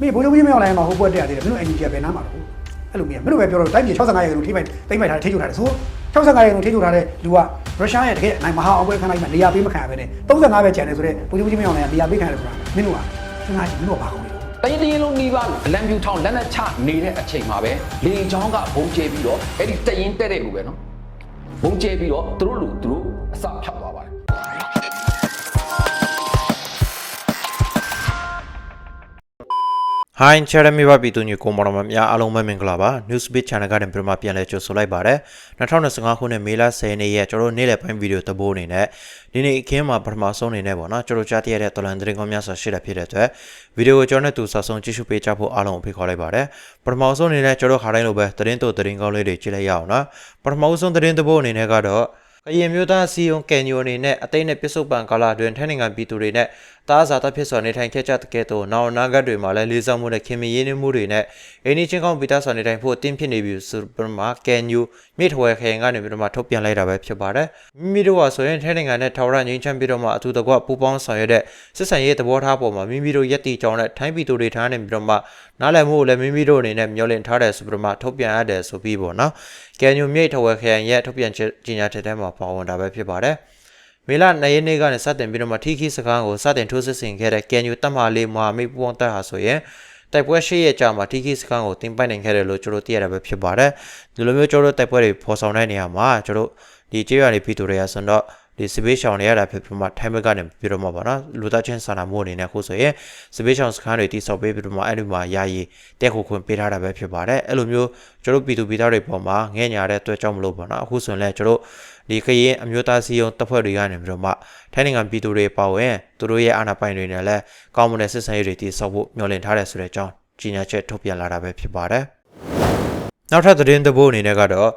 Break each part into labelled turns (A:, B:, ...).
A: မင်းဘိုးချုပ်ကြီးမင်းအောင်လိုင်းမှာဟိုပွဲတက်ရသေးတယ်မင်းတို့အင်ဂျီကဘယ်နားမှာတော့အဲ့လိုမင်းမင်းတို့ပဲပြောတော့တိုင်းပြည်65ရာခိုင်နှုန်းထိပိုင်တိမ့်ပိုက်ထားတယ်ထိချုပ်ထားတယ်ဆို65ရာခိုင်နှုန်းထိချုပ်ထားတဲ့လူကရုရှားရဲ့တကယ်နိုင်မဟာအောင်ပွဲခန်းလိုက်မှာနေရာပေးမခံရဘဲနဲ့35ပဲကျန်တယ်ဆိုတော့ဘိုးချုပ်ကြီးမင်းအောင်လိုင်းကနေရာပေးခံရတယ်ဆိုတာမင်းတို့ကစဉ်းစားကြည့်မင်းတို့ကဘာကောင်းလဲ
B: တရင်တရင်လုံးနီးပါးလမ်းပြူထောင်းလက်နဲ့ချနေတဲ့အချိန်မှာပဲလေချောင်းကဘုံကျဲပြီးတော့အဲ့ဒီတရင်တက်တဲ့လူပဲနော်ဘုံကျဲပြီးတော့သူတို့လူသူတို့အစဖြတ်သွားပါတယ်
C: ဟိုင်းချရမီဘာပီတူညကိုမော်ရမများအားလုံးပဲမင်္ဂလာပါ Newsbeat Channel ကနေပြန်မှပြန်လဲကြိုဆိုလိုက်ပါတယ်2025ခုနှစ်မေလ10ရက်နေ့ရက်ကျွန်တော်တို့နေ့လည်ပိုင်းဗီဒီယိုတပိုးအနေနဲ့ဒီနေ့အခင်းမှာပထမဆုံးအနေနဲ့ပေါ့နော်ကျွန်တော်ကြားသိရတဲ့တော်လန်သတင်းကောင်းများစွာရှိတာဖြစ်တဲ့အတွက်ဗီဒီယိုကိုကျွန်တော်နဲ့တူဆဆုံကြည့်ရှုပေးကြဖို့အားလုံးကိုဖိတ်ခေါ်လိုက်ပါတယ်ပထမဆုံးအနေနဲ့ကျွန်တော်ခါတိုင်းလိုပဲသတင်းတို့သတင်းကောင်းလေးတွေကြည့်လိုက်ရအောင်နော်ပထမဆုံးသတင်းတပိုးအနေနဲ့ကတော့ကရင်မျိုးသားစီယုံကန်ညိုအနေနဲ့အသိနဲ့ပြစ်စုံပံကာလအတွင်းထိုင်းနိုင်ငံပြည်သူတွေနဲ့ တားစာတဖြစ်စွာနေထိုင်ခဲ့ကြတဲ့ကဲ့သို့နောင်နာဂတ်တွေမှာလည်းလေးစားမှုနဲ့ခင်မရင်းနှီးမှုတွေနဲ့အင်းဒီချင်းကောင်းပီတာစွာနေထိုင်ဖို့အသင့်ဖြစ်နေပြီဆိုပြီးမှကန်ညိုမိထဝဲခရင်ကနေပြီးတော့မှထုတ်ပြန်လိုက်တာပဲဖြစ်ပါတယ်မိမိတို့ကဆိုရင်ထိုင်းနိုင်ငံနဲ့ထာဝရငြိမ်းချမ်းပြီးတော့မှအထူးတကွပူပေါင်းဆောင်ရွက်တဲ့စစ်ဆန်ရေးသဘောထားပေါ်မှာမိမိတို့ယက်တီကြောင်းနဲ့ထိုင်းပြည်သူတွေထားနေပြီးတော့မှနားလည်မှုကိုလည်းမိမိတို့အနေနဲ့မျှော်လင့်ထားတယ်ဆိုပြီးတော့မှထုတ်ပြန်ရတယ်ဆိုပြီးပေါ့နော်ကန်ညိုမြိတ်ထဝဲခရင်ရဲ့ထုတ်ပြန်ချက်ကြီးညာတဲ့ထဲမှာပါဝင်တာပဲဖြစ်ပါတယ် မေလ2ရက်နေ့ကနေစတင်ပြီးတော့မှထီခီစကားကိုစတင်ထိုးစစ်ဆင်ခဲ့တဲ့ကန်ယူတက်မာလေးမဟာမိတ်ပူပေါင်းတပ်ဟာဆိုရင်တိုက်ပွဲရှိရဲ့ကြာမှာထီခီစကားကိုတင်ပိုက်နိုင်ခဲ့တယ်လို့ကျွန်တော်သိရတာပဲဖြစ်ပါတယ်ဒီလိုမျိုးကျွန်တော်တို့တိုက်ပွဲတွေဖော်ဆောင်တဲ့နေရာမှာကျွန်တော်ဒီကျေးရွာတွေပြည်သူတွေကဆိုတော့ဒီစပေးရှောင်းတွေရတာဖြစ်ပြီးမှထိုင်းဘက်ကနေပြီးတော့မှပါနော်လူသားချင်းစာနာမှုအနေနဲ့ခုဆိုရင်စပေးရှောင်းစခန်းတွေတိစောက်ပေးပြီးတော့မှအဲ့ဒီမှာယာယီတက်ခုခွင့်ပေးထားတာပဲဖြစ်ပါတယ်အဲ့လိုမျိုးကျွန်တော်ပြည်သူပြည်သားတွေပေါ်မှာငဲ့ညာတဲ့အတွက်ကြောင့်မလို့ပါနော်အခုဆိုရင်လည်းကျွန်တော် ဒီခရင်အမျိုးသားစီယုံတပ်ဖွဲ့တွေကနေပြီးတော့မှထိုင်းနိုင်ငံပြည်သူတွေပါဝင်သူတို့ရဲ့အာဏာပိုင်တွေနဲ့လည်းကောင်းမွန်တဲ့စစ်ဆင်ရေးတွေတည်ဆောက်ဖို့မျှော်လင့်ထားတယ်ဆိုတဲ့အကြောင်းကြီးညာချက်ထုတ်ပြန်လာတာပဲဖြစ်ပါတယ်။နောက်ထပ်သတင်းတစ်ပုဒ်အနေနဲ့ကတော့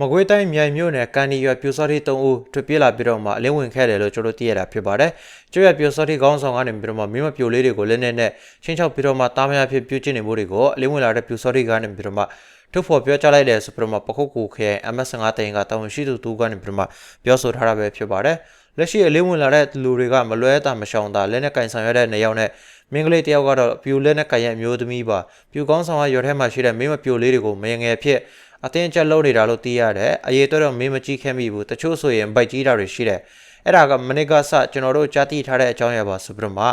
C: မကွေးတိုင်းမြိုင်မြို့နယ်ကန်ဒီရွာပြူစောတိ3ဦးထွက်ပြေးလာပြီးတော့မှအလင်းဝင်ခဲ့တယ်လို့ကျွန်တော်သိရတာဖြစ်ပါတယ်။ကျွရပြူစောတိခေါင်းဆောင်ကနေပြီးတော့မှမင်းမပြိုလေးတွေကိုလက်နဲ့နဲ့ချင်းချောက်ပြီးတော့မှတားမရဖြစ်ပြုကျင့်နေမှုတွေကိုအလင်းဝင်လာတဲ့ပြူစောတိကနေပြီးတော့မှ ထုတ်ဖော်ပြောကြားလိုက်တယ်ဆိုပြီးတော့မှပခုတ်ကူခဲ MS5 တိုင်ကတာဝန်ရှိသူတူကနေပြီးတော့မှပြောဆိုထားတာပဲဖြစ်ပါတယ်။လက်ရှိအလင်းဝင်လာတဲ့လူတွေကမလွဲတာမရှောင်တာလက်နဲ့ကင်ဆောင်ရတဲ့နေရောက်နဲ့မင်းကလေးတယောက်ကတော့ပြူလက်နဲ့ကင်ရဲ့အမျိုးသမီးပါပြူကောင်းဆောင်ကရွာထဲမှာရှိတဲ့မင်းမပြိုလေးတွေကိုမယငယ်ဖြစ်အတင်းကျပ်လုပ်နေတာလို့သိရတယ်။အရေးတော့မင်းမကြည့်ခဲ့မိဘူး။တချို့ဆိုရင်ဗိုက်ကြီးတာတွေရှိတယ်။အဲ့ဒါကမနစ်ကစကျွန်တော်တို့ကြားသိထားတဲ့အကြောင်းအရာပါဆိုပြီးတော့မှ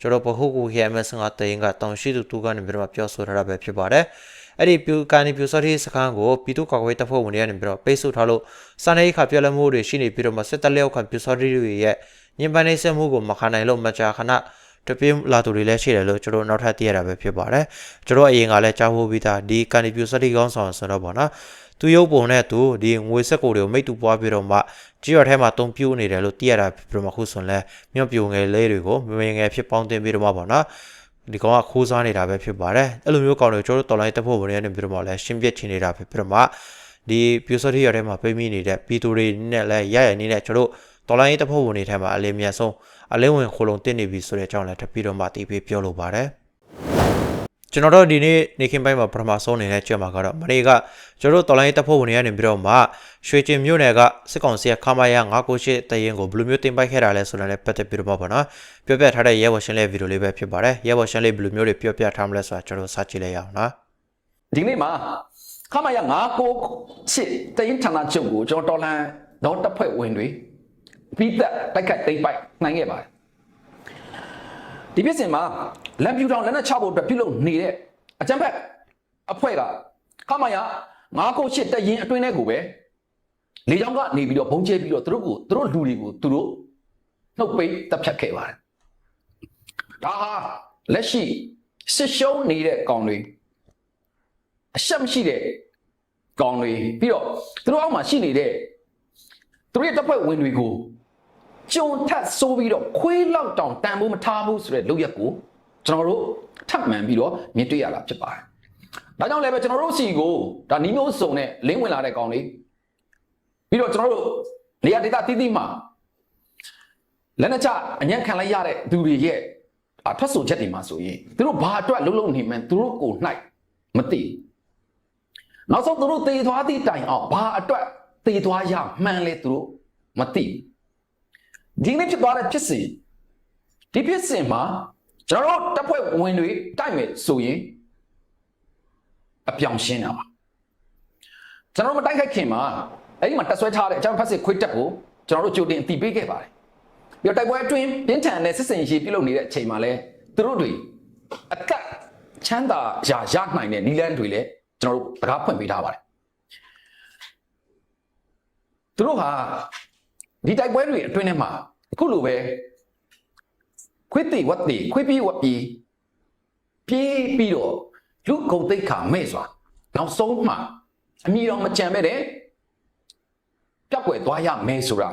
C: ကျွန်တော်ဘဟုကူခဲ MS5 တိုင်ကတောင်ရှိသူတူကနေပြီးတော့ပြောဆိုထားတာပဲဖြစ်ပါတယ်။ အဲ့ဒီပြူကန်ဒီပြူစောတိစခန်းကိုပြည်သူ့ကာကွယ်တပ်ဖွဲ့ဝင်တွေကနေပြီးတော့ပိတ်ဆို့ထားလို့စာနေခါပြက်လက်မှုတွေရှိနေပြီးတော့မှစစ်တပ်လျောက်ခံပြူစောတိတွေရဲ့ညင်ပန်းနေဆက်မှုကိုမခံနိုင်လို့မကြာခဏတပြေးလာသူတွေလည်းရှိတယ်လို့ကျွန်တော်နောက်ထပ်သိရတာပဲဖြစ်ပါတယ်ကျွန်တော်အရင်ကလည်းကြားဖို့ပြီးသားဒီကန်ဒီပြူစောတိကောင်းဆောင်ဆိုတော့ပေါ့နော်သူရုပ်ပုံနဲ့သူဒီငွေဆက်ကိုတွေကိုမိတ်တူပွားပြီးတော့မှကြည့်ရထဲမှာတုံပြူနေတယ်လို့သိရတာပြမခုဆိုရင်လဲမြော့ပြူငယ်လေးတွေကိုမငယ်ဖြစ်ပေါင်းတင်ပြီးတော့မှပေါ့နော် ဒီကောင်ကခိုးစားနေတာပဲဖြစ်ပါတယ်အဲ့လိုမျိုးကောင်တွေကျွန်တော်တို့တော်လိုင်းတက်ဖို့ဝင်နေပြီးတော့မှလဲရှင်းပြချင်နေတာပဲပြီးတော့မှဒီပြူစောတိရထဲမှာပြိမိနေတဲ့ပီတူတွေနဲ့လဲရရနေနဲ့ကျွန်တော်တို့တော်လိုင်းတက်ဖို့ဝင်နေထဲမှာအလေးမြတ်ဆုံးအလေးဝင်ခိုလုံတင်နေပြီဆိုတဲ့အကြောင်းလဲထပ်ပြီးတော့မှတီးပေးပြောလိုပါတယ် ကျွန်တော်တို့ဒီနေ့နေခင်ပိုင်းမှာပထမဆုံးအနေနဲ့ကြွမှာကတော့မနေ့ကကျွန်တော်တို့တော်လိုင်းတပ်ဖွဲ့ဝင်တွေကနေပြီးတော့မှရွှေကျင်မြို့နယ်ကစစ်ကောင်စီကခမာယာ998တရင်ကိုဘယ်လိုမျိုးတင်ပိုက်ခဲ့တာလဲဆိုတာလည်းပတ်သက်ပြီးတော့မှပေါ့နော်ပြောပြထားတဲ့ရဲဘော်ရှင်းလေးဗီဒီယိုလေးပဲဖြစ်ပါတယ်ရဲဘော်ရှင်းလေးဘယ်လိုမျိုးတွေပြောပြထားမလဲဆိုတာကျွန်တော်တို့စကြည့်လိုက်ရအောင်နော်
B: ဒီနေ့မှာခမရ998တရင်ဌာနချုပ်ကိုကျွန်တော်တော်လန်တော့တပ်ဖွဲ့ဝင်တွေပြီးသက်တိုက်ခတ်တိမ့်ပိုက်နိုင်ခဲ့ပါတယ်ဒီပြစ်စင်မှာ လမ်းပြူထောင်လက်နက်ချဖို့အတွက်ပြုလုပ်နေတဲ့အကြံဖက်အဖွဲ့ကခမရ998တရင်အတွင်းထဲကိုပဲလေကြောင်းကနေပြီးတော့ဘုံကျဲပြီးတော့သူတို့ကိုသူတို့လူတွေကိုသူတို့နှုတ်ပိတ်တပ်ဖြတ်ခဲ့ပါတယ်ဒါဟာလက်ရှိစစ်ရှုံးနေတဲ့ကောင်တွေအရှက်မရှိတဲ့ကောင်တွေပြီးတော့သူတို့အောက်မှာရှိနေတဲ့သူတို့ရဲ့တပ်ဖွဲ့ဝင်တွေကိုကြုံထပ်ဆိုးပြီးတော့ခွေးလောက်တောင်တန်ဖို့မထားဘူးဆိုတဲ့လုပ်ရက်ကို ကျွန်တော်တို့ထပ်မှန်ပြီးတော့မြင်တွေ့ရတာဖြစ်ပါတယ်။ဒါကြောင့်လည်းပဲကျွန်တော်တို့စီကိုဒါနီးမျိုးစုံနဲ့လင်းဝင်လာတဲ့ကောင်တွေပြီးတော့ကျွန်တော်တို့နေရာဒေသတိတိမှာလက်နက်ချအညံ့ခံလိုက်ရတဲ့သူတွေရဲ့အထွက်ဆိုချက်တွေမှာဆိုရင်သူတို့ဘာအတွက်လုံးလုံးနေမှန်းသူတို့ကို၌မသိဘူးနောက်ဆုံးသူတို့တေသွားသည့်တိုင်အောင်ဘာအတွက်တေသွားရမှန်းလဲသူတို့မသိဘူးဒီနေ့ဖြစ်သွားတဲ့ဖြစ်စဉ်ဒီဖြစ်စဉ်မှာ ကျွန်တော်တို့တပ်ဖွဲ့ဝင်တွေတိုက်မယ်ဆိုရင်အပြောင်ရှင်းတာပါကျွန်တော်တို့မတိုက်ခိုက်ခင်မှာအဲ့ဒီမှာတက်ဆွဲထားတဲ့အကြောင်းဖက်စစ်ခွေးတက်ကိုကျွန်တော်တို့ကြိုတင်အတိပေးခဲ့ပါတယ်ပြီးတော့တိုက်ပွဲအတွင်းပြင်းထန်တဲ့စစ်စင်ရေးပြုလုပ်နေတဲ့အချိန်မှာလဲသူတို့တွေအသက်ချမ်းသာရာရနိုင်တဲ့နီလန်းတွေလည်းကျွန်တော်တို့တကားဖွင့်ပေးထားပါတယ်သူတို့ဟာဒီတိုက်ပွဲတွေအတွင်းထဲမှာအခုလိုပဲ ခွေးတိဝတ်တိခွေးပြီးဝတ်ပြီးပြေးပြီးတော့လူဂုံတိတ်ခါမဲ့စွာနောက်ဆုံးမှအမိတော်မကြံမဲ့တဲ့ပြက်ွယ်သွားရမယ်ဆိုတာ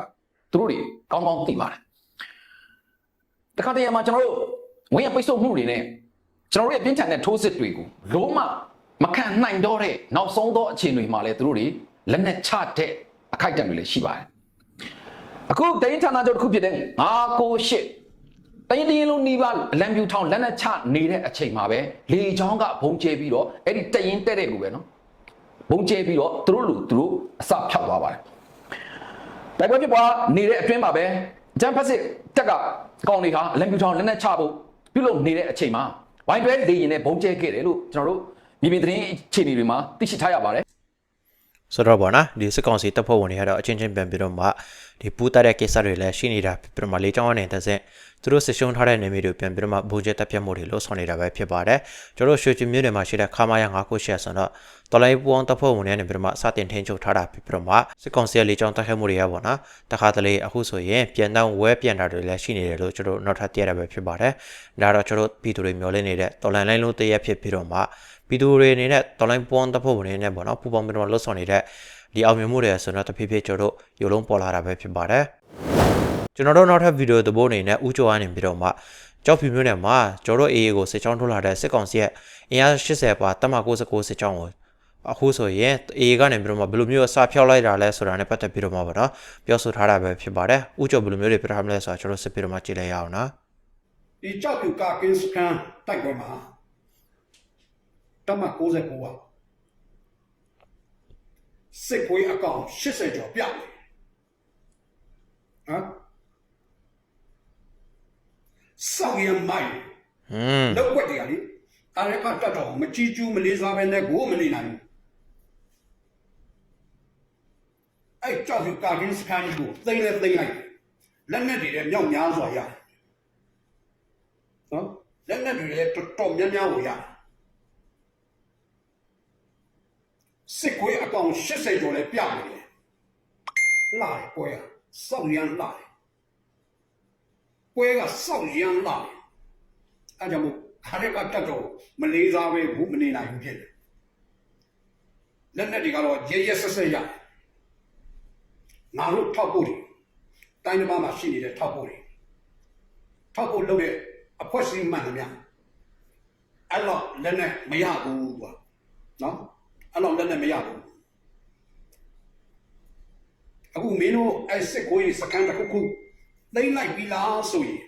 B: သူတို့တွေကောင်းကောင်းသိပါတယ်တခါတည်းမှာကျွန်တော်တို့ဝင်ရပိတ်ဆို့မှုတွေနဲ့ကျွန်တော်တို့ရဲ့ပြင်းထန်တဲ့ထိုးစစ်တွေကိုလုံးဝမခံနိုင်တော့တဲ့နောက်ဆုံးသောအခြေအနေမှာလည်းသူတို့တွေလက်နဲ့ချတဲ့အခိုက်အတန့်တွေလည်းရှိပါတယ်အခုဒိန်းဌာနချုပ်တစ်ခုဖြစ်တဲ့998 တိုင်းတင်းလုံးနီးပါးလမ်းပြူထောင်းလက်နဲ့ချနေတဲ့အချိန်မှာပဲလေချောင်းကဘုံကျဲပြီးတော့အဲ့ဒီတရင်တဲ့တဲ့လူပဲနော်ဘုံကျဲပြီးတော့သူတို့လူသူတို့အစဖြောက်သွားပါတယ်တိုက်ပွဲဖြစ်ပွားနေတဲ့အတွင်းမှာပဲဂျမ်ဖက်စစ်တက်ကကောင်တွေဟာလမ်းပြူထောင်းလက်နဲ့ချဖို့ပြုလုပ်နေတဲ့အချိန်မှာဝိုင်းတွဲလေရင်နဲ့ဘုံကျဲခဲ့တယ်လို့ကျွန်တော်တို့မြေပြင်သတင်းအခြေအနေတွေမှာသိရှိထားရပါတယ်
C: ဆိုတော့ဗောနော်ဒီစစ်ကောင်စီတပ်ဖွဲ့ဝင်တွေကတော့အချင်းချင်းပြန်ပြီးတော့မှဒီပူးတက်တဲ့ကိစ္စတွေလည်းရှိနေတာပြီးတော့မှလေကြောင်းအနေနဲ့ဆက်သူတို့စစ်ရှုံးထားတဲ့နေမျိုးတွေပြန်ပြီးတော့မှဘူဂျက်တက်ပြတ်မှုတွေလို့ဆောင်နေတာပဲဖြစ်ပါတယ်ကျွန်တော်တို့ရွှေချင်မြို့နယ်မှာရှိတဲ့ခမာယာ998ဆိုတော့တော်လိုင်းပူအောင်တပ်ဖွဲ့ဝင်တွေနဲ့ပြီးတော့မှစတင်ထင်းချုပ်ထားတာပြီးတော့မှစစ်ကောင်စီရဲ့လေကြောင်းတက်ခတ်မှုတွေရပါတော့တခါတလေအခုဆိုရင်ပြန်တောင်းဝဲပြန်တာတွေလည်းရှိနေတယ်လို့ကျွန်တော်နောက်ထပ်သိရတာပဲဖြစ်ပါတယ်ဒါတော့ကျွန်တော်ပြည်သူတွေမျှော်လင့်နေတဲ့တော်လိုင်းလိုင်းလုံးတရက်ဖြစ်ပြီးတော့မှ ပြည်သူတွေအနေနဲ့တော်လိုင်းပူအောင်တပ်ဖွဲ့ဝင်တွေနဲ့ပေါ့နော်ပူပေါင်းပြီးတော့လှုပ်ဆောင်နေတဲ့ဒီအောင်မြင်မှုတွေဆိုတော့တဖြည်းဖြည်းကျွန်တော်တို့ရုပ်လုံးပေါ်လာတာပဲဖြစ်ပါတယ်ကျွန်တော်တို့နောက်ထပ်ဗီဒီယိုသဘောအနေနဲ့ဥကြိုအနေပြီးတော့မှကြောက်ဖြူမျိုးနဲ့မှာကျွန်တော်တို့ AA ကိုစစ်ချောင်းထုတ်လာတဲ့စစ်ကောင်စီရဲ့အင်အား80ပါတက်မ69စစ်ချောင်းကိုအခုဆိုရင် AA ကနေပြီးတော့မှဘယ်လိုမျိုးအစာဖြောက်လိုက်တာလဲဆိုတာနဲ့ပတ်သက်ပြီးတော့မှပေါ့နော်ပြောဆိုထားတာပဲဖြစ်ပါတယ်ဥကြိုဘယ်လိုမျိုးတွေပြထားမလဲဆိုတာကျွန်တော်စစ်ပြီးတော့မှကြည့်လိုက်ရအောင်နော်
D: ဒီကြောက်ပြူကကင်းစကန်တိုက်ပွဲမှာ တမ69ကစစ်ခွေးအကောင်80ကျော်ပြတယ်ဟမ်စောက်ရမိုင်
C: ဟွန်း
D: လောက်ွက်တရားလေအားရကတတ်တော့မကြည့်ကျူးမလေးစားပဲနဲ့ကိုမနေနိုင်ဘူးအဲ့ကြောက်ပြူကကင်းစကန်ကိုသိမ့်လဲသိမ့်လိုက်လက်နဲ့တွေလည်းမြောက်များစွာရတယ်နော်လက်နဲ့တွေလည်းတော်တော်များများကိုရ စစ်ခွေးအကောင်80ကျော်လည်းပြနေတယ်လာတယ်ပွဲကစောက်ရမ်းလာတယ်ပွဲကစောက်ရမ်းလာတယ်အဲကြောင့်မို့ခါရကတက်တော့မလေးစားပဲဘူးမနေနိုင်ဘူးဖြစ်တယ်လက်နဲ့တွေကတော့ရဲရဲဆက်ဆက်ရတယ်ငါတို့ထောက်ဖို့တွေတိုင်းတစ်ပါးမှာရှိနေတဲ့ထောက်ဖို့တွေထောက်ဖို့လုပ်တဲ့အဖွဲ့အစည်းမှန်သမျှအဲ့တော့လည်းနဲ့မရဘူးကွာနော် အဲ့တော့လည်းနဲ့မရဘူးအခုမင်းတို့အဲ့စစ်ကိုကြီးစကန်တစ်ခုခုသိမ့်လိုက်ပြီလားဆိုရင်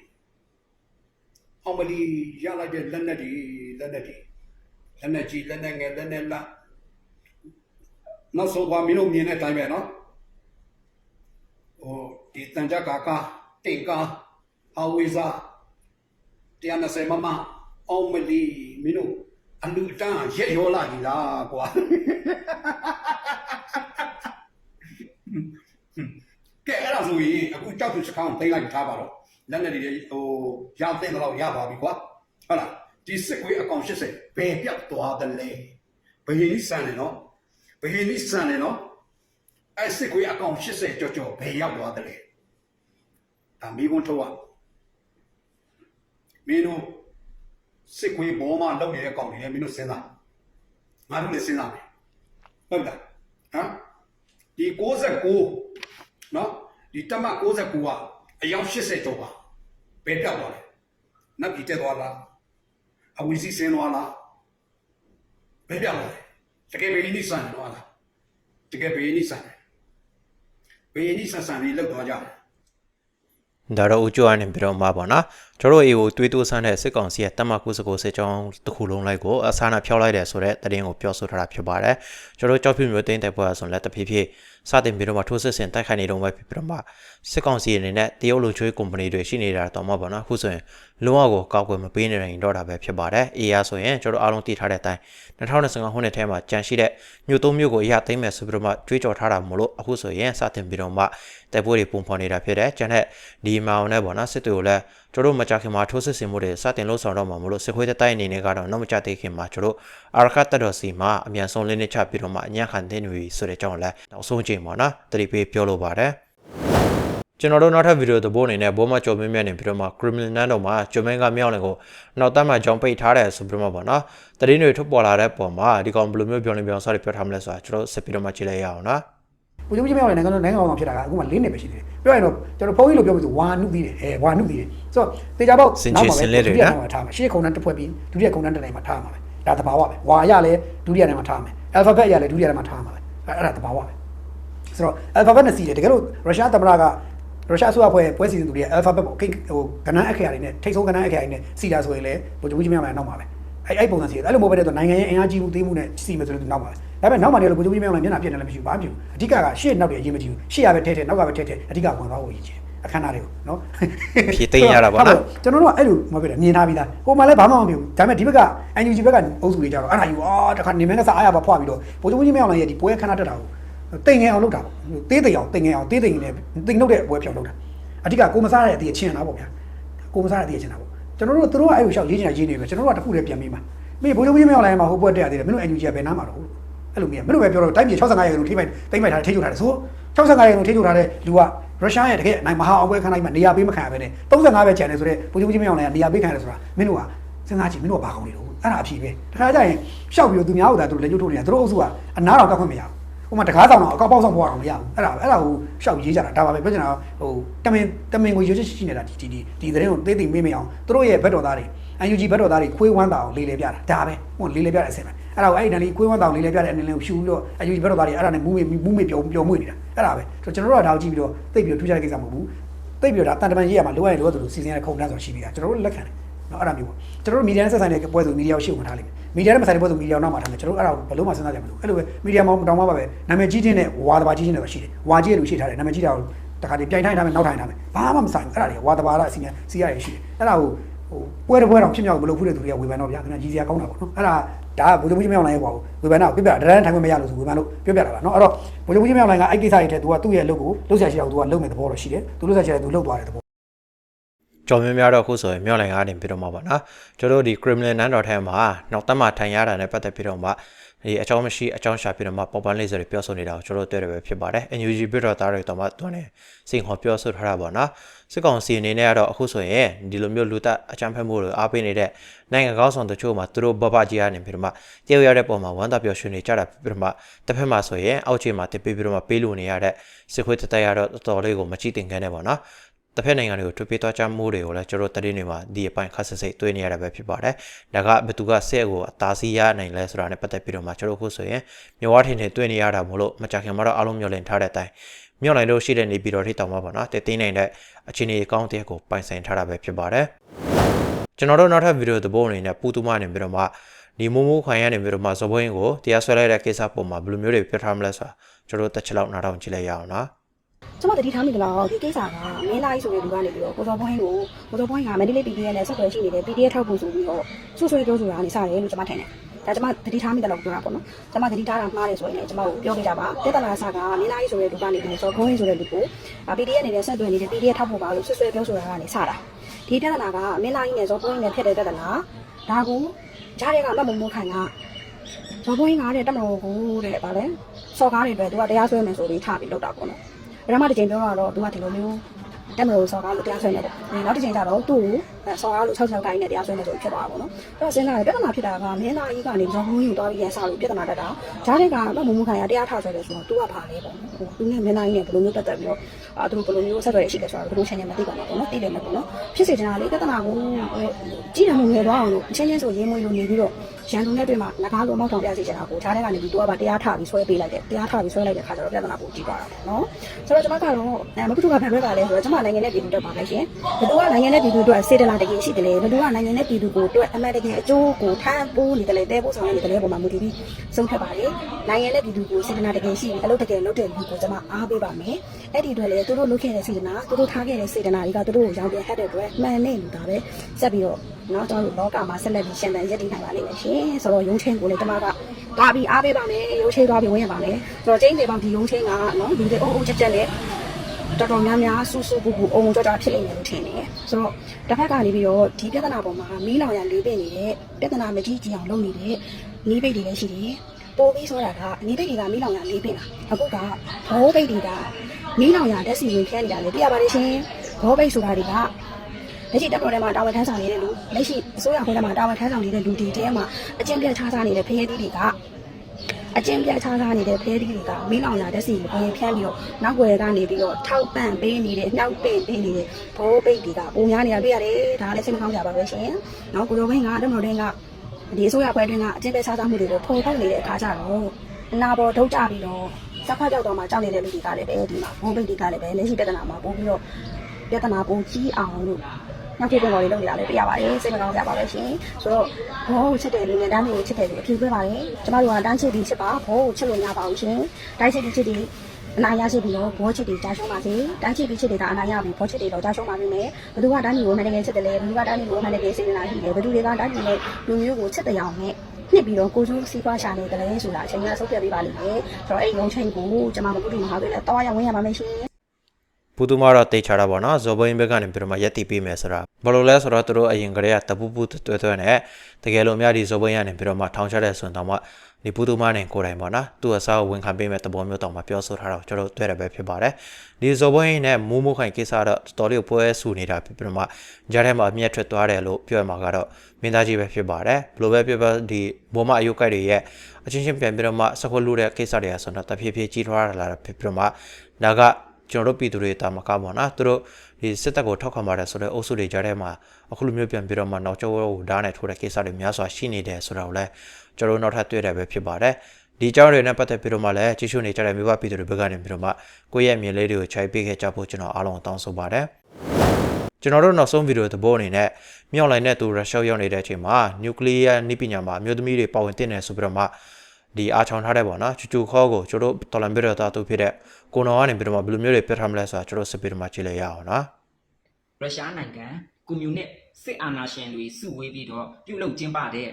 D: အောင်မလီရလိုက်တဲ့လက်နဲ့တွေလက်နဲ့တွေလက်နဲ့ကြီးလက်နဲ့ငယ်လက်နဲ့လက်နောက်ဆုံးကမင်းတို့မြင်တဲ့အတိုင်းပဲနော်ဟိုဒီတန်ကြကာကာတင်ကာအဝိဇာ120မမအောင်မလီမင်းတို့ အလူတန်းရက်ရောလာပြီလားကွာကဲအဲ့ဒါဆိုရင်အခုကြောက်သူစကောင်းသိမ့်လိုက်ထားပါတော့လက်နဲ့တွေဟိုရတဲ့တော့ရပါပြီကွာဟုတ်လားဒီစစ်ကွေးအကောင်80ဘယ်ပြောက်သွားတယ်လဲဘယ်နည်းဆန်လဲနော်ဘယ်နည်းဆန်လဲနော်အဲ့စစ်ကွေးအကောင်80ကြော်ကြော်ဘယ်ရောက်သွားတယ်လဲဒါမိဘုံထုတ်ရမင်းတို့ စစ်ခွေးဘောမလောက်နေတဲ့ကောင်တွေလည်းမင်းတို့စဉ်းစားငါတို့လည်းစဉ်းစားမယ်ဟုတ်လားဟမ်ဒီ69နော်ဒီတမ69ကအယောက်80ကျော်ပါဘယ်ပြောက်သွားလဲနတ်ပြည်တက်သွားလားအဝီစီစင်းသွားလားဘယ်ပြောက်သွားလဲတကယ်ဘယ်နည်းဆန်သွားလားတကယ်ဘယ်နည်းဆန်ဘယ်နည်းဆန်ဆန်လေးလောက်သွားကြတယ်
C: ဒါတော့ဥကြိုအနေပြီးတော့မှပေါ့နော်ကျွန်တော်တို့အေကိုတွေးတိုးဆန်းတဲ့စစ်ကောင်စီရဲ့တမကုစကိုစစ်ကြောင်းတစ်ခုလုံးလိုက်ကိုအစားနာဖျောက်လိုက်တယ်ဆိုတဲ့သတင်းကိုပြောဆိုထားတာဖြစ်ပါတယ်ကျွန်တော်တို့ကြောက်ဖြူမျိုးတင်းတိုက်ပွဲဆိုလက်တဖြည်းဖြည်း စတင်ပြီးတော့မှထိုးစစ်ဆင်တိုက်ခိုက်နေတော့မှဖြစ်ပြီးတော့မှစစ်ကောင်စီအနေနဲ့တရုတ်လူချွေးကုမ္ပဏီတွေရှိနေတာတော့မှပေါ့နော်အခုဆိုရင်လုံးဝကိုကောက်ွယ်မပေးနေရင်တော့တာပဲဖြစ်ပါတယ်အေးရဆိုရင်ကျွန်တော်အားလုံးတည်ထားတဲ့အတိုင်း2025ခုနှစ်ထဲမှာကြန့်ရှိတဲ့မြို့သုံးမြို့ကိုအရသိမ်းမယ်ဆိုပြီးတော့မှကြွေးကြော်ထားတာမို့လို့အခုဆိုရင်စတင်ပြီးတော့မှတိုက်ပွဲတွေပုံဖော်နေတာဖြစ်တယ်ကျန်တဲ့ဒီမောင်နဲ့ပေါ့နော်စစ်တွေကိုလည်း ကျွန်တော်တို့မကြခင်မှာထိုးစစ်ဆင်မှုတွေစတင်လို့ဆောင်တော့မှာမို့လို့စစ်ခွေးတဲ့တိုင်းအနေနဲ့ကတော့နောက်မကြသေးခင်မှာကျွန်တော်အာရခတ်တက်တော်စီမှာအမြန်ဆုံးလင်းနေချပြီးတော့မှအညံ့ခံတဲ့နေဆိုတဲ့အကြောင်းလည်းနောက်ဆုံးချိန်ပေါ့နော်တတိပေးပြောလိုပါတယ်ကျွန်တော်တို့နောက်ထပ်ဗီဒီယိုသဘောအနေနဲ့ဘောမကြော်မင်းမြတ်နေပြီးတော့မှ criminal နန်းတော်မှာဂျိုမင်းကမြောက်လင်ကိုနောက်တမ်းမှာကြောင်ပိတ်ထားတယ်ဆိုပြီးတော့မှပေါ့နော်တတိတွေထုတ်ပေါ်လာတဲ့ပုံမှာဒီကောင်ဘယ်လိုမျိုးပြောနေပြောင်းစားတွေပြောထားမလဲဆိုတာကျွန်တော်ဆက်ပြီးတော့မှကြည့်လိုက်ရအောင်နော်
A: ကိုကြီးမကြီးမြောက်လည်းနိုင်ငံတော်နိုင်ငံတော်ဖြစ်တာကအခုမှ၄နှစ်ပဲရှိသေးတယ် ပြောရရင်တော့ကျွန်တော်ဘုန်းကြီးလိုပြောလို့ဆိုဝါနုသေးတယ်အဲဝါနုသေးတယ်ဆိုတော့တေချာပေါက်မှာထားမှာရှေ့ခုံတန်းတစ်ဖွဲ့ပြီးဒုတိယခုံတန်းတစ်နိုင်မှာထားမှာပဲဒါသဘာဝပဲဝါရလည်းဒုတိယနိုင်မှာထားမယ်အယ်ဖာဘက်ရလည်းဒုတိယနိုင်မှာထားမှာပဲအဲ့ဒါသဘာဝပဲဆိုတော့အယ်ဖာဘက်နဲ့စီတယ်တကယ်လို့ရုရှားသမ္မတကရုရှားဆိုအဖွဲပွဲစီစဉ်သူတွေအယ်ဖာဘက်ပေါ့ဟိုကဏ္ဍအခရာတွေနဲ့ထိတ်ဆုံးကဏ္ဍအခရာတွေနဲ့စီတာဆိုရင်လည်းဘုရားကြီးမြောက်လည်းနောက်မှာပဲအဲ့အဲ့ပုံစံစီတယ်အဲ့လိုမျိုးပဲတဲ့ဆိုနိုင်ငံရဲ့အင်အားကြီးမှုသေးမှုနဲ့စီမယ်ဆိုလို့နောက်မှာပဲ ဒါပေမဲ့နောက်မှာလည်းဘုရားကြီးမြောက်လည်းမျက်နှာပြည့်နေလည်းမရှိဘူးဘာမှမဖြစ်ဘူးအဓိကကရှေ့နောက်တွေအရေးမကြီးဘူးရှေ့ရပဲထဲထဲနောက်ကပဲထဲထဲအဓိကဝင်သွားဖို့အရေးကြီးတယ်အခမ်းအနားတွေကိုနော်
C: ဖြည့်သိမ်းရတာပေါ့နော်
A: ကျွန်တော်တို့ကအဲ့လိုမဟုတ်ဘူးမြင်ထားပြီးသားဟိုမှာလည်းဘာမှမဖြစ်ဘူးဒါပေမဲ့ဒီဘက်က NUG ဘက်ကအုပ်စုတွေကြတော့အဲ့ဒါယူအာတခါနေမင်းကစားအားရပါဖွာပြီးတော့ဘိုးချုပ်ကြီးမင်းအောင်လည်းဒီပွဲခဏတက်တာကိုတိမ်ငယ်အောင်လုပ်တာပေါ့တေးသိမ်အောင်တိမ်ငယ်အောင်တေးသိမ်နေတိမ်နှုတ်တဲ့ပွဲဖြောင်းလုပ်တာအဓိကကိုမစားတဲ့အတီးအချင်းတာပေါ့ဗျာကိုမစားတဲ့အတီးအချင်းတာပေါ့ကျွန်တော်တို့သူတို့ကအဲ့လိုရှောက်ရေးချင်တာရေးနေပဲကျွန်တော်တို့ကတခုတည်းပြန်ပြီးမှာမင်းဘိုးချုပ်ကြီးမင်းအောင်လည်းမှာဟိုပွဲတက်ရသေးတယ်မင်းတို့ NUG ကဘယ်နားမှာတော့ အဲ့လိုမျိုးမင်းတို့ပဲပြောတော့တိုင်းပြည်65ရာခိုင်နှုန်းထိမိုက်တိမ့်မိုက်ထားတယ်ထိချုပ်ထားတယ်ဆို65ရာခိုင်နှုန်းထိချုပ်ထားတဲ့လူကရုရှားရဲ့တကယ်နိုင်မဟာအောင်ပွဲခန်းလိုက်မှာနေရာပေးမခံရဘဲနဲ့35ပဲကျန်တယ်ဆိုတော့ဘိုးချုပ်ကြီးမင်းအောင်လည်းနေရာပေးခံရတယ်ဆိုတာမင်းတို့ကစဉ်းစားကြည့်မင်းတို့ကဘာကောင်းနေလို့အဲ့ဒါအဖြစ်ပဲတခါကျရင်ရှောက်ပြီးတော့သူများတို့ဒါသူလက်ညှိုးထိုးနေတာသူတို့အုပ်စုကအနားတော်တောက်ခွင့်မရဘူးဟိုမှာတကားဆောင်တော့အကောက်ပေါက်ဆောင်ပေါ်အောင်မရဘူးအဲ့ဒါအဲ့ဒါကိုရှောက်ရေးကြတာဒါပါပဲပြောချင်တာဟိုတမင်တမင်ကိုရွေးချယ်ရှိနေတာဒီဒီဒီသတင်းကိုသေးသိမေးမအောင်သူတို့ရဲ့ဘက်တော်သားတွေ UNG ဘက်တော်သားတွေခွေးဝမ်းတာအောင်လေးလေးပြတာဒါပဲဟိုလေးလေးပြတဲ့အဆင်ပဲ အဲ့ဒါကိုအဲ့ဒီတန်လေးခွေးဝမ်းတာအောင်လေးလေးပြတဲ့အနေနဲ့ကိုရှူပြီးတော့ UNG ဘက်တော်သားတွေအဲ့ဒါနဲ့မူးမေမူးမေပြောပြောမွေ့နေတာအဲ့ဒါပဲဆိုတော့ကျွန်တော်တို့ကဒါကိုကြည့်ပြီးတော့သိပြီးတော့ထူးခြားတဲ့ကိစ္စမဟုတ်ဘူးသိပြီးတော့ဒါတန်တမန်ရေးရမှာလိုရရင်လိုရသလိုစီစဉ်ရတဲ့ခုံတန်းဆိုရှိပြီးတာကျွန်တော်တို့လက်ခံတယ်နော်အဲ့ဒါမျိုးပေါ့ကျွန်တော်တို့မီဒီယာနဲ့ဆက်ဆိုင်တဲ့ပွဲဆိုမီဒီယာကိုရှေ့ဝင်ထားလိမ့်မယ်မီဒီယာနဲ့မဆိုင်တဲ့ပွဲဆိုမီဒီယာနောက်မှာထားမယ်ကျွန်တော်တို့အဲ့ဒါကိုဘယ်လို့မှစဉ်းစားကြမလို့အဲ့လိုပဲမီဒီယာမောင်တောင်မှပါပဲနာမည်ကြီးခြင်းနဲ့ဝါသဘာကြီးခြင်းတွေရှိတယ်ဝါကြီးရဲ့လူရှိထားတယ်နာမည်ကြီးတာကိုတခါတည်းပြိုင်ထိုင်ထားမယ်နောက်ထိုင်ထားမယ်ဘာမှမဆိုင်ဘူးအဲ့ဒါတွေဝါသဘာရအစီအစဉ်စီရရရှိတယ်အဲ့ဒါကိုဟိုပွဲတစ်ပွဲတော့ဖြစ်မြောက်မလုပ်ဘူးတဲ့သူတွေကဝေဖန်တော့ဗျာခင်ဗျာကြီးစရာကောင်းတာပေါ့နော်အဲ့ဒါ ဒါကဘုရားကြီးမြောက်နိုင်ရဲ့ကွာဝေဖန်တော့ပြပြဒရန်ထိုင်ခွင့်မရလို့ဆိုဝေဖန်လို့ပြောပြတာပါနော်အဲ့တော့ဘုရားကြီးမြောက်နိုင်ကအဲ့ကိစ္စတွေထဲသူကသူ့ရဲ့အလုပ်ကိုလုပ်ဆရာရှိအောင်သူကလုပ်မယ်သဘောတော့ရှိတယ်သူလုပ်ဆရာရှိတယ်သူလုပ်သွားတယ်သဘော
C: ကြော်များများတော့အခုဆိုရင်မြောက်လိုင်ကနေပြီးတော့မှာပါနော်ကျွန်တော်တို့ဒီ criminal နန်းတော်ထဲမှာနောက်တက်မှထိုင်ရတာနဲ့ပတ်သက်ပြီးတော့မှ ဒီအကြောင်းမရှိအကြောင်းရှာပြီးတော့မှပေါ်ပန်လေးဆိုတွေပြောဆိုနေတာကိုကျွန်တော်တို့တွေ့ရပဲဖြစ်ပါတယ် NUG ပြည်တော်သားတွေတော့မှသူနဲ့စိန်ခေါ်ပြောဆိုထားတာပေါ့နော်စစ်ကောင်စီအနေနဲ့ကတော့အခုဆိုရင်ဒီလိုမျိုးလူသက်အကြမ်းဖက်မှုတွေအားပေးနေတဲ့နိုင်ငံကောင်းဆောင်တချို့မှာသူတို့ဘဘကြီးကနေပြီးတော့မှတယောက်ရတဲ့ပုံမှာဝမ်းသာပျော်ရွှင်နေကြတာပြီးတော့မှတစ်ဖက်မှာဆိုရင်အောက်ခြေမှာတပေးပြီးတော့မှပေးလို့နေရတဲ့စစ်ခွေးတတရတော့တော်တော်လေးကိုမကြည့်တင်ခဲနဲ့ပေါ့နော် တစ်ဖက်နိုင်ငံတွေကိုထွေပြေးသွားကြမှုတွေကိုလည်းကျွန်တော်တတိနေမှာဒီအပိုင်းခက်ဆက်စိတ်တွေးနေရတာပဲဖြစ်ပါတယ်။ဒါကဘသူကဆက်ကိုအသာစီးရနိုင်လဲဆိုတာနဲ့ပတ်သက်ပြီးတော့မှကျွန်တော်ခုဆိုရင်မြဝထင်ထင်တွေးနေရတာမို့လို့မကြခင်မှာတော့အားလုံးမျှော်လင့်ထားတဲ့အတိုင်းမျှော်နိုင်လို့ရှိတဲ့နေပြီးတော့ထိတောင်မှာပေါ့နော်တည်သိနိုင်တဲ့အခြေအနေကောင်းတဲ့ကိုပိုင်ဆိုင်ထားတာပဲဖြစ်ပါတယ်။ကျွန်တော်တို့နောက်ထပ်ဗီဒီယိုသဘောအနေနဲ့ပူတူမနေပြီးတော့မှဒီမိုးမိုးခိုင်ရနေပြီးတော့မှဇဘွင်းကိုတရားစွဲလိုက်တဲ့ကိစ္စပုံမှာဘယ်လိုမျိုးတွေပြောထားမလဲဆိုတာကျွန်တော်တို့တက်ချက်လောက်နားထောင်ကြည့်လိုက်ရအောင်နော်။
E: ကျွန်မတတိထားမိကြလားဒီကိစ္စကမင်းလိုက်ဆိုတဲ့လူကနေပြီးတော့ကိုစော်ပွိုင်းကိုကိုစော်ပွိုင်းကမန္တလေး PDF နဲ့ဆက်သွယ်ရှိနေတဲ့ PDF ထောက်ဖို့ဆိုပြီးတော့ဆွဆွေးပြောဆိုတာကနေစတယ်လို့ကျွန်မထင်တယ်ဒါကျွန်မတတိထားမိတယ်လို့ပြောတာပေါ့နော်ကျွန်မတတိထားတာမှားတယ်ဆိုရင်လည်းကျွန်မကိုပြောပြကြပါပြဿနာဆကမင်းလိုက်ဆိုတဲ့လူကနေပြီးတော့စော်ပွိုင်းဆိုတဲ့လူကို PDF အနေနဲ့ဆက်သွယ်နေတဲ့ PDF ထောက်ဖို့ပါလို့ဆွဆွေးပြောဆိုတာကနေစတာဒီပြဿနာကမင်းလိုက်နဲ့စော်ပွိုင်းနဲ့ဖြစ်တဲ့ပြဿနာဒါကိုကြားတဲ့ကမမုံမိုးခိုင်ကစော်ပွိုင်းကတဲ့တမတော်ကိုတဲ့ဗာလဲစော်ကားတွေပဲသူကတရားစွဲမယ်ဆိုပြီးထားပြီးလောက်တာပေါ့နော် ပထမတစ်ချိန်ပြောတော့သူကဒီလိုမျိုးတက်မလို့စော်ကားလို့တရားစွဲနေပေါ့။နောက်တစ်ချိန်ကျတော့သူ့ကိုစော်ကားလို့66တိုင်းနဲ့တရားစွဲနေဆိုဖြစ်သွားတာပေါ့နော်။အဲ့တော့စဉ်းစားတယ်ပြဿနာဖြစ်တာကမင်းသားကြီးကနေဇော်ဘုန်းကြီးကိုတွားပြီးရန်စားလို့ပြဿနာတက်တာ။ဂျားတဲ့ကမမမှုခံရတရားထားဆွဲတယ်ဆိုတော့သူကဘာလဲပေါ့။ဟိုသူနဲ့မင်းသားကြီးနဲ့ဘယ်လိုမျိုးတက်တက်ပြီးတော့အာသူတို့ဘယ်လိုမျိုးဆက်သွယ်ရရှိတယ်ဆိုတော့ဘယ်လိုချင်းချင်းမသိပါဘူးပေါ့နော်။သိတယ်မပေါ့နော်။ဖြစ်စေချင်တာလေပြဿနာကိုဟိုကြည့်တယ်မှုငယ်သွားအောင်လို့အချင်းချင်းဆိုရင်းမွေးလို့နေပြီးတော့ ရန်သူနဲ့တွေ့မှာငကားလိုမောက်ထောင်ပြစီချင်တာကိုဈာထဲကနေပြီးသူကပါတရားထပြီးဆွဲပေးလိုက်တယ်တရားထပြီးဆွဲလိုက်တဲ့ခါကျတော့ပြဿနာပိုကြီးသွားတာပေါ့နော်ဆိုတော့ကျွန်မကတော့အဲမပုထုကဖန်ခွဲပါလဲဆိုတော့ကျွန်မနိုင်ငံနဲ့ပြည်သူအတွက်ပါပဲရှင်ဘယ်သူကနိုင်ငံနဲ့ပြည်သူအတွက်စေတနာတကယ်ရှိတယ်လေဘယ်သူကနိုင်ငံနဲ့ပြည်သူကိုအတွက်အမှန်တကယ်အကျိုးကိုထမ်းပိုးနေတယ်လေတဲဖို့ဆောင်နေတယ်လေပုံမှာမူတည်ပြီးဆုံးဖြတ်ပါလေနိုင်ငံနဲ့ပြည်သူကိုစေတနာတကယ်ရှိပြီးအလုပ်တကယ်လုပ်တဲ့လူကိုကျွန်မအားပေးပါမယ် အဲ့ဒီအတွက်လေသူတို့လုပ်ခဲ့တဲ့စေတနာသူတို့ထားခဲ့တဲ့စေတနာတွေကသူတို့ကိုရောင်းပြဟက်တဲ့အတွက်မှန်နေလူတာပဲဆက်ပြီးတော့နော်ကျွန်တော်တို့လောကမှာဆက်လက်ပြီးရှင်သန်ရည်တည်နိုင်ပါလိမ့်မယ်ရှင်ဆိုတော့ရုံးချင်းကိုလည်းကျွန်မကတွားပြီးအားပေးပါမယ်ရုံးချင်းတွားပြီးဝင်ရပါမယ်ဆိုတော့ကျင်းတွေပေါင်းဒီရုံးချင်းကနော်လူတွေအုပ်အုပ်ချက်ချက်နဲ့တော်တော်များများဆူဆူပူပူအုံကြွကြွဖြစ်နေတယ်လို့ထင်တယ်ဆိုတော့တစ်ဖက်ကနေပြီးတော့ဒီပြဿနာပေါ်မှာမီးလောင်ရန်လေးပင်နေတဲ့ပြဿနာမကြီးကြီးအောင်လုပ်နေတဲ့နီးပိတ်တွေလည်းရှိတယ်ပိုးပြီးဆိုတာကနီးပိတ်တွေကမီးလောင်ရန်လေးပင်တာအခုကဘောပိတ်တွေက မီးလောင်ရန်တက်စီဝင်ဖျက်နေတာလေပြရပါတယ်ရှင်ဘောပိတ်ဆိုတာတွေကလက်ရှိတပ်တော်ထဲမှာတာဝန်ထမ်းဆောင်နေတဲ့လူလက်ရှိအစိုးရဖွဲ့ထဲမှာတာဝန်ထမ်းဆောင်နေတဲ့လူတွေထဲမှာအကျင့်ပြတ်ခြားစားနေတဲ့ဖရဲသီးတွေကအကျင့်ပြတ်ခြားခြားနေတဲ့ဖဲတီတွေကမင်းလောင်ရတဲ့စီကိုဝင်ဖြန်းပြီးတော့နောက်ွယ်ကနေပြီးတော့ထောက်ပံ့ပေးနေတဲ့နှောက်ပင့်ပေးနေတဲ့ဘိုးပိတ်တွေကပုံများနေတာတွေ့ရတယ်ဒါလည်းစိတ်မကောင်းကြပါပဲရှင်။နောက်ကိုလိုဘင်းကတမလို့တင်းကဒီအစိုးရဖွဲ့တွင်းကအကျင့်ပြတ်ခြားခြားမှုတွေကိုဖော်ထုတ်နေတဲ့အခါကျတော့အနာပေါ်ထုတ်ကြပြီးတော့ စက်ခွက်ကြောက်တော့မှကြောက်နေတဲ့လူတွေကလည်းပဲဒီမှာဘိုးပိတ်တွေကလည်းပဲလက်ရှိပြဿနာမှာပို့ပြီးတော့ပြဿနာပိုကြီးအောင်လို့နောက်ထပ်ပုံပေါ်လေးလုပ်နေတာလည်းတွေ့ရပါတယ်စိတ်မကောင်းကြပါပဲရှင်ဆိုတော့ဘောကိုချစ်တဲ့လူငယ်တန်းတွေကိုချစ်တယ်လို့အဖြေပေးပါတယ်ကျမတို့ကတန်းချစ်ပြီးချစ်ပါဘောကိုချစ်လို့မရပါဘူးရှင်တိုင်းချစ်ပြီးချစ်ပြီးအနာရရှိပြီးတော့ဘောချစ်တွေကြားရှုံးပါစေတိုင်းချစ်ပြီးချစ်တွေကအနာရပြီးဘောချစ်တွေတော့ကြားရှုံးပါပြီမယ်ဘသူကတန်းတွေကိုမှန်တကယ်ချစ်တယ်လေဘသူကတန်းတွေကိုမှန်တကယ်စေတနာရှိတယ်ဘသူတွေကတန်းတွေနဲ့လူမျိုးကိုချစ်တဲ့အောင်နဲ့ နှစ်ပြီးတော့ကိုကျိုးစီးပွားရှာနေတယ်လေဆိုတာအချိန်ကဆုတ်ပြပေးပါလိမ့်မယ်ဆိုတော့အဲ့ဒီငုံချိန်ကိုကျမမကုတိမဟာတွေလည်းတောင်းရဝင်ရပါမယ်ရှင်
C: ပူတူမာတော့တေချာတာပေါ့နော်ဇော်ဘိုင်းဘက်ကနေပြီးတော့မှရက်တီပေးမယ်ဆိုတာဘာလို့လဲဆိုတော့သူတို့အရင်ကတည်းကတပူပူတွဲတွဲနဲ့တကယ်လို့အများဒီဇော်ဘိုင်းကနေပြီးတော့မှထောင်ချတဲ့ဆိုရင်တော့မှ ဒီပူတူမာနဲ့ကိုယ်တိုင်ပေါ့နော်သူ့အစားကိုဝန်ခံပေးမဲ့သဘောမျိုးတောင်မှပြောဆိုထားတော့ကျွန်တော်တို့တွေ့ရပဲဖြစ်ပါတယ်ဒီဇော်ဘိုင်းနဲ့မူးမူးခိုင်ကိစ္စတော့တော်တော်လေးကိုပွဲဆူနေတာဖြစ်ပြီးတော့မှကြားထဲမှာအမျက်ထွက်သွားတယ်လို့ပြောရမှာကတော့မင်းသားကြီးပဲဖြစ်ပါတယ်ဘလို့ပဲပြောပြောဒီဘောမအယုတ်ကိုက်တွေရဲ့အချင်းချင်းပြန်ပြီးတော့မှစခွက်လို့တဲ့ကိစ္စတွေကဆိုတော့တဖြည်းဖြည်းကြီးထွားလာတာဖြစ်ပြီးတော့မှဒါက ကျွန်တော်တို့ပြည်သူတွေတာမကပါနော်သူတို့ဒီစစ်တပ်ကိုထောက်ခံပါတယ်ဆိုတော့အုပ်စုတွေကြားထဲမှာအခုလိုမျိုးပြန်ပြီးတော့မှနောက်ကျောကိုဓာတ်နဲ့ထိုးတဲ့ကိစ္စတွေများစွာရှိနေတယ်ဆိုတော့လည်းကျွန်တော်တို့နောက်ထပ်တွေ့တယ်ပဲဖြစ်ပါတယ်ဒီအကြောင်းတွေနဲ့ပတ်သက်ပြီးတော့မှလည်းကြီးစုနေကြတဲ့မြို့ပပြည်သူတွေဘက်ကနေပြီးတော့မှကိုယ့်ရဲ့မြင်လေးတွေကိုခြိုက်ပေးခဲ့ကြဖို့ကျွန်တော်အားလုံးတောင်းဆိုပါတယ်ကျွန်တော်တို့နောက်ဆုံးဗီဒီယိုသဘောအနေနဲ့မြောက်လိုက်တဲ့သူရုရှားရောက်နေတဲ့အချိန်မှာနျူကလ িয়ার နည်းပညာမှာအမျိုးသမီးတွေပါဝင်တင်နေဆိုပြီးတော့မှ ဒီအားချောင်ထားတဲ့ပေါ့နော်ချူချူခေါကိုကျွန်တော်တို့တော်လန်ပြရတာသူဖြစ်တဲ့ကိုနော်ကနေပြီးတော့မှဘယ်လိုမျိုးတွေပြတ်ထားမလဲဆိုတာကျွန်တော်စပီတော့မှကြည့်လိုက်ရအောင်နော်
F: ရုရှားနိုင်ငံကွန်မြူနစ်စစ်အာဏာရှင်တွေစုဝေးပြီးတော့ပြုလုပ်ကျင်းပတဲ့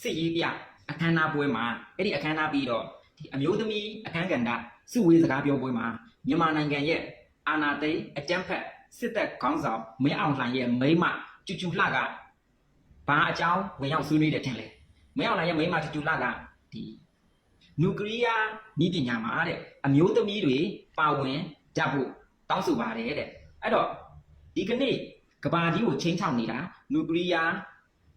F: စစ်ရေးပြအခမ်းအနားပွဲမှာအဲ့ဒီအခမ်းအနားပြီးတော့ဒီအမျိုးသမီးအခမ်းကဏ္ဍစုဝေးစကားပြောပွဲမှာမြန်မာနိုင်ငံရဲ့အာဏာသိမ်းအကြမ်းဖက်စစ်တပ်ခေါင်းဆောင်မင်းအောင်လှိုင်ရဲ့မိန်းမကျူကျူလှကဘာအကြောင်းဝင်ရောက်ဆွေးနွေးတယ်ထင်လဲမင်းအောင်လှိုင်ရဲ့မိန်းမကျူကျူလှကဒီ နျူကလ িয়ার ဤပညာမှာတဲ့အမျိုးသမီးတွေပါဝင်ကြဖို့တောင်းဆိုပါတယ်တဲ့အဲ့တော့ ဒီကနေ့ကဘာကြီးကိုချင်းချောက်နေတာနျူကလ িয়ার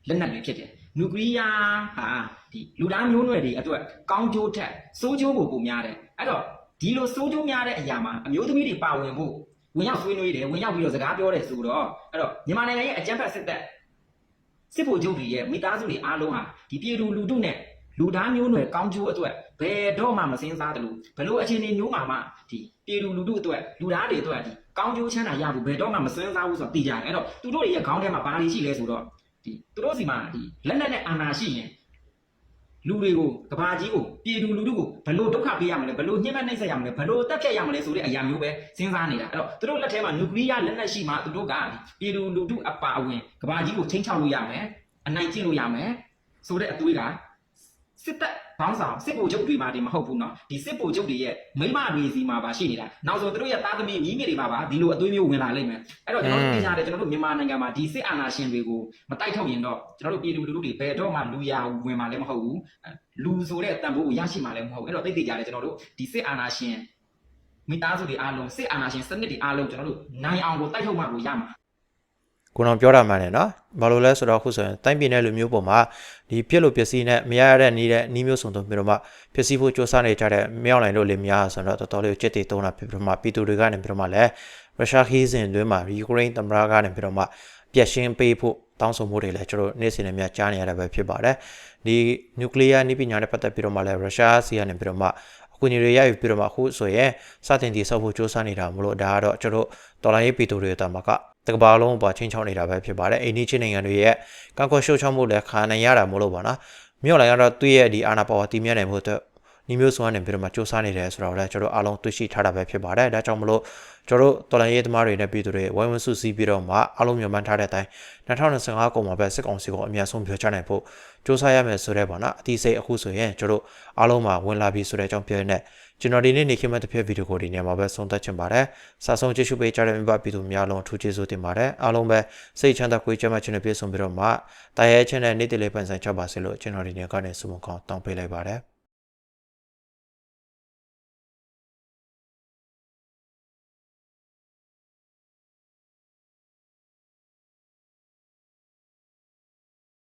F: လက်နက်တွေဖြစ်တယ်နျူကလ িয়ার ဟာဒီလူသားမျိုးနွယ်တွေအတွက်ကောင်းကျိုးထက်ဆိုးကျိုးကိုပုံများတယ်အဲ့တော့ဒီလိုဆိုးကျိုးများတဲ့အရာမှာအမျိုးသမီးတွေပါဝင်ဖို့ဝင်ရောက်ဆွေးနွေးတယ်ဝင်ရောက်ပြီးတော့စကားပြောတယ်ဆိုတော့အဲ့တော့မြန်မာနိုင်ငံရဲ့အကြမ်းဖက်စစ်တပ်စစ်ဗိုလ်ချုပ်တွေရဲ့မိသားစုတွေအားလုံးဟာဒီပြည်သူလူထုနဲ့လူသားမျိုးနွယ်ကောင်းကျိုးအတွက် ဘယ်တော့မှမစင်းစားတယ်လို့ဘလို့အခြေအနေမျိုးမှာမှဒီပြည်သူလူထုအတွက်လူသားတွေအတွက်ဒီကောင်းကျိုးချမ်းသာရဖို့ဘယ်တော့မှမစင်းစားဘူးဆိုတော့သိကြတယ်အဲ့တော့သူတို့တွေရဲ့ခေါင်းထဲမှာဘာတွေရှိလဲဆိုတော့ဒီသူတို့စီမှာဒီလက်နက်နဲ့အာဏာရှိရင်လူတွေကိုကဘာကြီးကိုပြည်သူလူထုကိုဘလို့ဒုက္ခပေးရမလဲဘလို့ညှဉ်းပန်းနှိပ်စက်ရမလဲဘလို့တက်ဖြတ်ရမလဲဆိုတဲ့အရာမျိုးပဲစဉ်းစားနေတာအဲ့တော့သူတို့လက်ထဲမှာနျူကလ িয়ার လက်နက်ရှိမှသူတို့ကပြည်သူလူထုအပါအဝင်ကဘာကြီးကိုချင်းချောက်လို့ရမယ်အနိုင်ကျင့်လို့ရမယ်ဆိုတဲ့အတွေးက စစ်တပ်ဘောင်းဆောင်စစ်ဗိုလ်ချုပ်တွေမှာဒီမဟုတ်ဘူးเนาะဒီစစ်ဗိုလ်ချုပ်တွေရဲ့မိမတွေစီမှာပါရှိနေတာနောက်ဆုံးသူတို့ရဲ့သားသမီးညီးငယ်တွေမှာပါဒီလိုအသွေးမျိုးဝင်လာလိမ့်မယ်အဲ့တော့ကျွန်တော်တို့သိကြတယ်ကျွန်တော်တို့မြန်မာနိုင်ငံမှာဒီစစ်အာဏာရှင်တွေကိုမတိုက်ထုတ်ရင်တော့ကျွန်တော်တို့ပြည်သူလူထုတွေဘယ်တော့မှလူရဝင်မှာလည်းမဟုတ်ဘူးလူဆိုတဲ့အတန်ဖိုးကိုရရှိမှာလည်းမဟုတ်ဘူးအဲ့တော့သိသိကြတယ်ကျွန်တော်တို့ဒီစစ်အာဏာရှင်မိသားစုတွေအားလုံးစစ်အာဏာရှင်စနစ်တွေအားလုံးကျွန်တော်တို့နိုင်အောင်ကိုတိုက်ထုတ်မှကိုရမှာ
C: ကိုတော်ပြောတာမှန်တယ်နော်ဘာလို့လဲဆိုတော့အခုဆိုရင်တိုင်းပြည်နယ်လူမျိုးပေါ်မှာဒီပြစ်လို့ပစ္စည်းနဲ့မရရတဲ့နီးတဲ့နီးမျိုးစုံသုံးပြီးတော့မှပစ္စည်းဖို့စ조사နေကြတဲ့မြောက်နိုင်လို့လေများဆိုတော့တော်တော်လေးကိုကြက်တီတုံးတာဖြစ်ပြီးတော့မှပြည်သူတွေကနေပြီးတော့မှလည်းရုရှားခီးစဉ်တွင်းမှာယူကရိန်းသမ္မတကနေပြီးတော့မှပြ ပြက်ရှင်းပေးဖို့တောင်းဆိုမှုတွေလည်းကျွန်တော်နေ့စဉ်နဲ့များကြားနေရတာပဲဖြစ်ပါတယ်ဒီနျူကလ িয়ার နည်းပညာနဲ့ပတ်သက်ပြီးတော့မှလည်းရုရှားစီကနေပြီးတော့မှအခုညီတွေရယူပြီးတော့မှအခုဆိုရင်စတင်တည်ဆောက်ဖို့စ조사နေတာမလို့ဒါကတော့ကျွန်တော်ဒေါ်လာရေးပီတိုတွေတာမှာက တကဘာလုံးပေါ်ချင်းချောင်းနေတာပဲဖြစ်ပါတယ်အိန္ဒိချင်းနိုင်ငံတွေရဲ့ကန့်ကွက်ရှုတ်ချောင်းမှုလည်းခါနိုင်ရတာမလို့ပါနော်မြို့လိုက်ကတော့သူ့ရဲ့ဒီအာနာပါဝါတီးမြတ်နိုင်မှုအတွက်ညီမျိုးစုကနေပြီးတော့မှစ조사နေတယ်ဆိုတော့လည်းကျွန်တော်အားလုံးသိရှိထားတာပဲဖြစ်ပါတယ်ဒါကြောင့်မလို့ကျွန်တော်တော်လိုင်းရေးသမားတွေနဲ့ပြည်သူတွေဝိုင်းဝန်းစုစည်းပြီးတော့မှအားလုံးမြန်မာထားတဲ့အတိုင်း2025ခုမှာပဲစစ်ကောင်စီကိုအများဆုံးပြောချနိုင်ဖို့စ조사ရမယ်ဆိုတဲ့ပေါ့နော်အတိစိတ်အခုဆိုရင်ကျွန်တော်အားလုံးမှာဝင်လာပြီဆိုတဲ့အကြောင်းပြောနေ ကျွန်တော်ဒီနေ့နေခင်မဲ့တစ်ဖက်ဗီဒီယိုကိုဒီနေရာမှာပဲဆုံးသက်ချင်ပါတယ်စာဆုံးကြည့်ရှုပေးကြတဲ့မိဘပြည်သူများလုံးအထူးကျေးဇူးတင်ပါတယ်အားလုံးပဲစိတ်ချမ်းသာကိုယ်ကျမ်းမှချင်တဲ့ပြေဆုံးပြီးတော့မှတာရဲချင်းတဲ့နေ့တည်လေးပန်ဆိုင်ချပါစေလို့ကျွန်တော်ဒီနေ့ကနေဆုမကောင်းတောင်းပေးလိုက်ပါတယ်